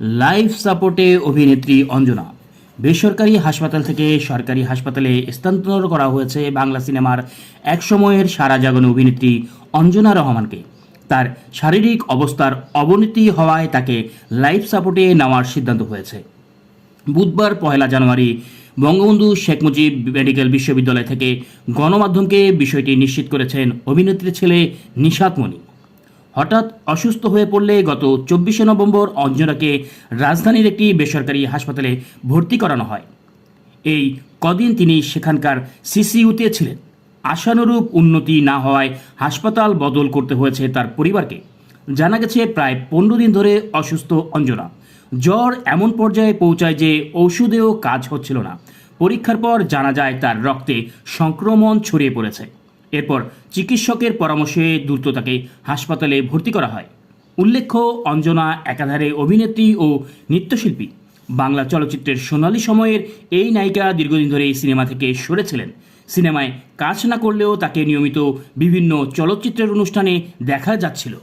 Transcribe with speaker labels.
Speaker 1: Life সাপোর্টে অভিনেত্রী অঞ্জনা। বেসরকারি হাসপাতাল থেকে সরকারি হাসপাতালে স্থানান্তর করা হয়েছে বাংলা সিনেমার এক সময়ের সারা জাগানো অভিনেত্রী অঞ্জনা রহমানকে। তার শারীরিক অবস্থার অবনতি হওয়ায় তাকে লাইফ সাপোর্টে নেওয়ার সিদ্ধান্ত হয়েছে। বুধবার পহেলা জানুয়ারি বঙ্গবন্ধু শেখ মুজিব মেডিকেল বিশ্ববিদ্যালয় থেকে গণমাধ্যমকে বিষয়টি নিশ্চিত করেছেন অভিনেত্রীর ছেলে নিশাত মণি। হঠাৎ অসুস্থ হয়ে পড়লে গত চব্বিশে নভেম্বর অঞ্জনাকে রাজধানীর একটি বেসরকারি হাসপাতালে ভর্তি করানো হয়। এই কদিন তিনি সেখানকার সিসিইউতে ছিলেন। আশানুরূপ উন্নতি না হওয়ায় হাসপাতাল বদল করতে হয়েছে তার পরিবারকে। জানা গেছে, প্রায় পনেরো দিন ধরে অসুস্থ অঞ্জনা। জ্বর এমন পর্যায়ে পৌঁছায় যে ওষুধেও কাজ হচ্ছিল না। পরীক্ষার পর জানা যায়, তার রক্তে সংক্রমণ ছড়িয়ে পড়েছে। এরপর চিকিৎসকের পরামর্শে দ্রুত তাকে হাসপাতালে ভর্তি করা হয়। উল্লেখ্য, অঞ্জনা একাধারে অভিনেত্রী ও নৃত্যশিল্পী। বাংলা চলচ্চিত্রের সোনালী সময়ের এই নায়িকা দীর্ঘদিন ধরে সিনেমা থেকে সরেছিলেন। সিনেমায় কাজ না করলেও তাকে নিয়মিত বিভিন্ন চলচ্চিত্রের অনুষ্ঠানে দেখা যাচ্ছিল।